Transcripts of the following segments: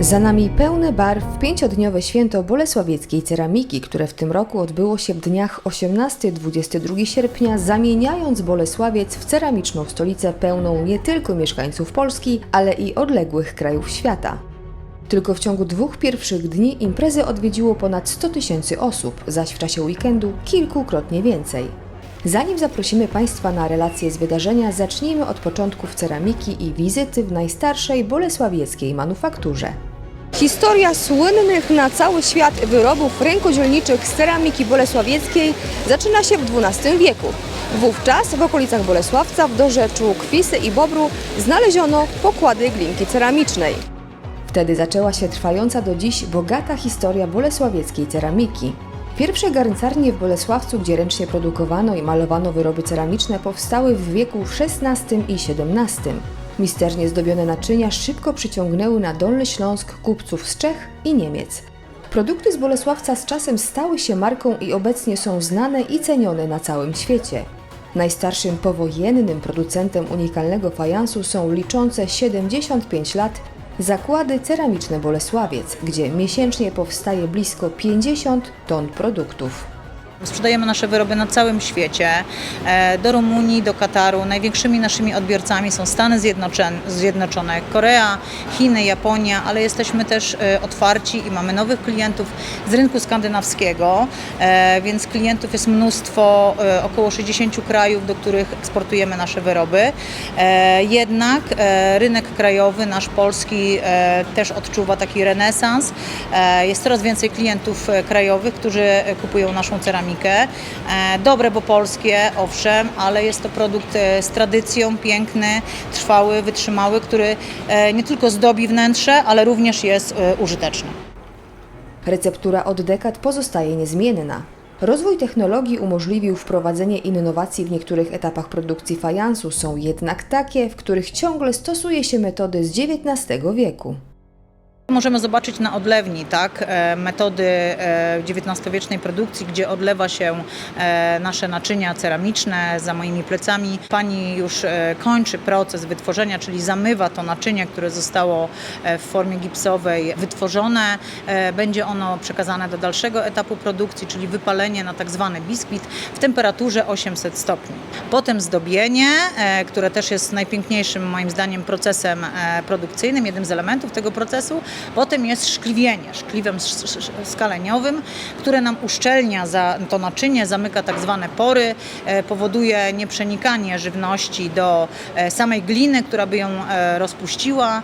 Za nami pełne barw pięciodniowe święto bolesławieckiej ceramiki, które w tym roku odbyło się w dniach 18-22 sierpnia, zamieniając Bolesławiec w ceramiczną stolicę pełną nie tylko mieszkańców Polski, ale i odległych krajów świata. Tylko w ciągu dwóch pierwszych dni imprezę odwiedziło ponad 100 tysięcy osób, zaś w czasie weekendu kilkukrotnie więcej. Zanim zaprosimy Państwa na relacje z wydarzenia, zacznijmy od początków ceramiki i wizyty w najstarszej bolesławieckiej manufakturze. Historia słynnych na cały świat wyrobów rękodzielniczych z ceramiki bolesławieckiej zaczyna się w XII wieku. Wówczas w okolicach Bolesławca w dorzeczu Kwisy i Bobru znaleziono pokłady glinki ceramicznej. Wtedy zaczęła się trwająca do dziś bogata historia bolesławieckiej ceramiki. Pierwsze garncarnie w Bolesławcu, gdzie ręcznie produkowano i malowano wyroby ceramiczne, powstały w wieku XVI i XVII. Misternie zdobione naczynia szybko przyciągnęły na Dolny Śląsk kupców z Czech i Niemiec. Produkty z Bolesławca z czasem stały się marką i obecnie są znane i cenione na całym świecie. Najstarszym powojennym producentem unikalnego fajansu są liczące 75 lat zakłady ceramiczne Bolesławiec, gdzie miesięcznie powstaje blisko 50 ton produktów. Sprzedajemy nasze wyroby na całym świecie, e, do Rumunii, do Kataru. Największymi naszymi odbiorcami są Stany Zjednoczone, Korea, Chiny, Japonia, ale jesteśmy też e, otwarci i mamy nowych klientów z rynku skandynawskiego, e, więc klientów jest mnóstwo, około 60 krajów, do których eksportujemy nasze wyroby. Jednak rynek krajowy, nasz polski, też odczuwa taki renesans. Jest coraz więcej klientów krajowych, którzy kupują naszą ceramikę. E, Dobre, bo polskie, owszem, ale jest to produkt e, z tradycją, piękny, trwały, wytrzymały, który e, nie tylko zdobi wnętrze, ale również jest użyteczny. Receptura od dekad pozostaje niezmienna. Rozwój technologii umożliwił wprowadzenie innowacji w niektórych etapach produkcji fajansu, są jednak takie, w których ciągle stosuje się metody z XIX wieku. Możemy zobaczyć na odlewni tak, e, metody e, XIX-wiecznej produkcji, gdzie odlewa się e, nasze naczynia ceramiczne za moimi plecami. Pani już e, kończy proces wytworzenia, czyli zamywa to naczynie, które zostało e, w formie gipsowej wytworzone. E, Będzie ono przekazane do dalszego etapu produkcji, czyli wypalenie na tak zwany biskwit w temperaturze 800 stopni. Potem zdobienie, e, które też jest najpiękniejszym moim zdaniem procesem e, produkcyjnym, jednym z elementów tego procesu. Potem jest szkliwienie, szkliwem sz- sz- skaleniowym, które nam uszczelnia za to naczynie, zamyka tak zwane pory, e, powoduje nieprzenikanie żywności do e, samej gliny, która by ją e, rozpuściła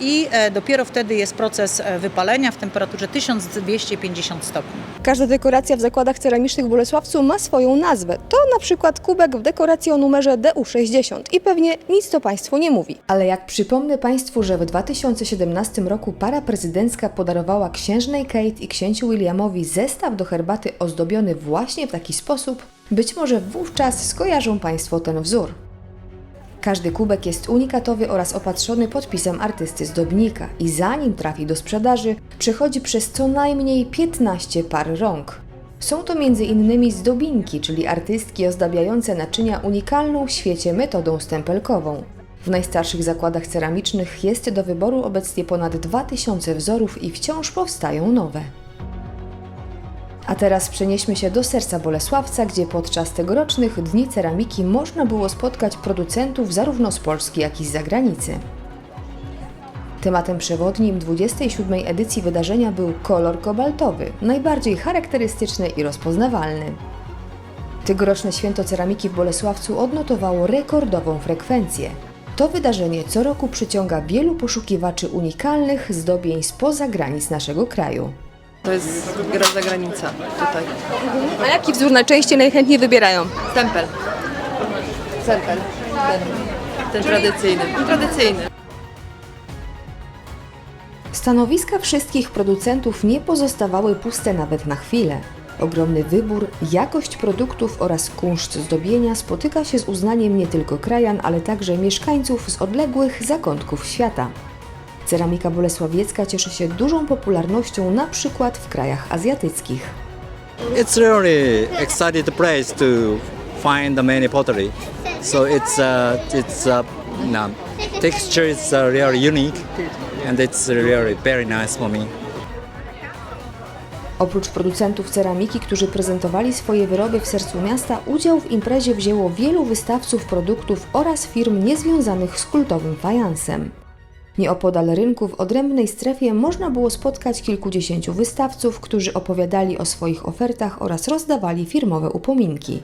i dopiero wtedy jest proces wypalenia w temperaturze 1250 stopni. Każda dekoracja w zakładach ceramicznych w Bolesławcu ma swoją nazwę. To na przykład kubek w dekoracji o numerze DU60 i pewnie nic to Państwu nie mówi. Ale jak przypomnę Państwu, że w 2017 roku para prezydencka podarowała księżnej Kate i księciu Williamowi zestaw do herbaty ozdobiony właśnie w taki sposób, być może wówczas skojarzą Państwo ten wzór. Każdy kubek jest unikatowy oraz opatrzony podpisem artysty zdobnika i zanim trafi do sprzedaży, przechodzi przez co najmniej 15 par rąk. Są to m.in. zdobinki, czyli artystki ozdabiające naczynia unikalną w świecie metodą stempelkową. W najstarszych zakładach ceramicznych jest do wyboru obecnie ponad 2000 wzorów i wciąż powstają nowe. A teraz przenieśmy się do serca Bolesławca, gdzie podczas tegorocznych Dni Ceramiki można było spotkać producentów zarówno z Polski, jak i z zagranicy. Tematem przewodnim 27. edycji wydarzenia był kolor kobaltowy, najbardziej charakterystyczny i rozpoznawalny. Tegoroczne święto ceramiki w Bolesławcu odnotowało rekordową frekwencję. To wydarzenie co roku przyciąga wielu poszukiwaczy unikalnych zdobień spoza granic naszego kraju. To jest gra zagranica tutaj. A jaki wzór najczęściej najchętniej wybierają? Tempel. Tempel. Ten, ten tradycyjny. Tradycyjny. Stanowiska wszystkich producentów nie pozostawały puste nawet na chwilę. Ogromny wybór, jakość produktów oraz kunszt zdobienia spotyka się z uznaniem nie tylko krajan, ale także mieszkańców z odległych zakątków świata. Ceramika bolesławiecka cieszy się dużą popularnością na przykład w krajach azjatyckich. It's really excited place to find the many pottery. So it's uh, it's uh, no, texture is uh, really unique and it's really very nice for me. Oprócz producentów ceramiki, którzy prezentowali swoje wyroby w sercu miasta, udział w imprezie wzięło wielu wystawców produktów oraz firm niezwiązanych z kultowym fajansem. Nieopodal rynku w odrębnej strefie można było spotkać kilkudziesięciu wystawców, którzy opowiadali o swoich ofertach oraz rozdawali firmowe upominki.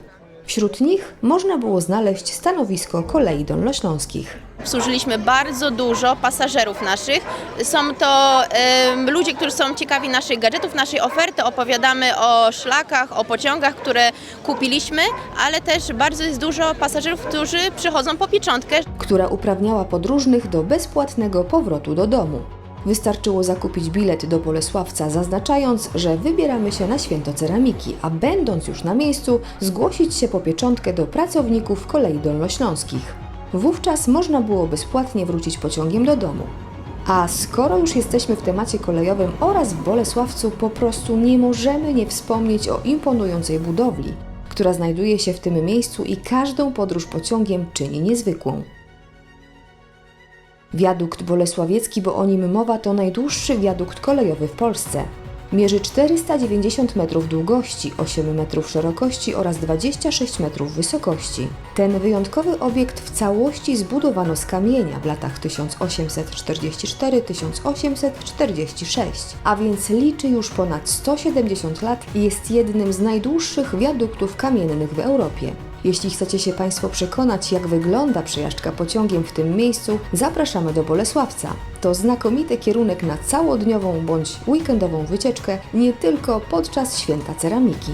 Wśród nich można było znaleźć stanowisko kolei dolnośląskich. Obsłużyliśmy bardzo dużo pasażerów naszych. Są to em, ludzie, którzy są ciekawi naszych gadżetów, naszej oferty. Opowiadamy o szlakach, o pociągach, które kupiliśmy, ale też bardzo jest dużo pasażerów, którzy przychodzą po pieczątkę. która uprawniała podróżnych do bezpłatnego powrotu do domu. Wystarczyło zakupić bilet do Bolesławca, zaznaczając, że wybieramy się na święto ceramiki, a będąc już na miejscu, zgłosić się po pieczątkę do pracowników kolei dolnośląskich. Wówczas można było bezpłatnie wrócić pociągiem do domu. A skoro już jesteśmy w temacie kolejowym oraz w Bolesławcu, po prostu nie możemy nie wspomnieć o imponującej budowli, która znajduje się w tym miejscu i każdą podróż pociągiem czyni niezwykłą. Wiadukt Bolesławiecki, bo o nim mowa, to najdłuższy wiadukt kolejowy w Polsce. Mierzy 490 metrów długości, 8 metrów szerokości oraz 26 metrów wysokości. Ten wyjątkowy obiekt w całości zbudowano z kamienia w latach 1844-1846, a więc liczy już ponad 170 lat i jest jednym z najdłuższych wiaduktów kamiennych w Europie. Jeśli chcecie się Państwo przekonać, jak wygląda przejażdżka pociągiem w tym miejscu, zapraszamy do Bolesławca. To znakomity kierunek na całodniową bądź weekendową wycieczkę, nie tylko podczas święta ceramiki.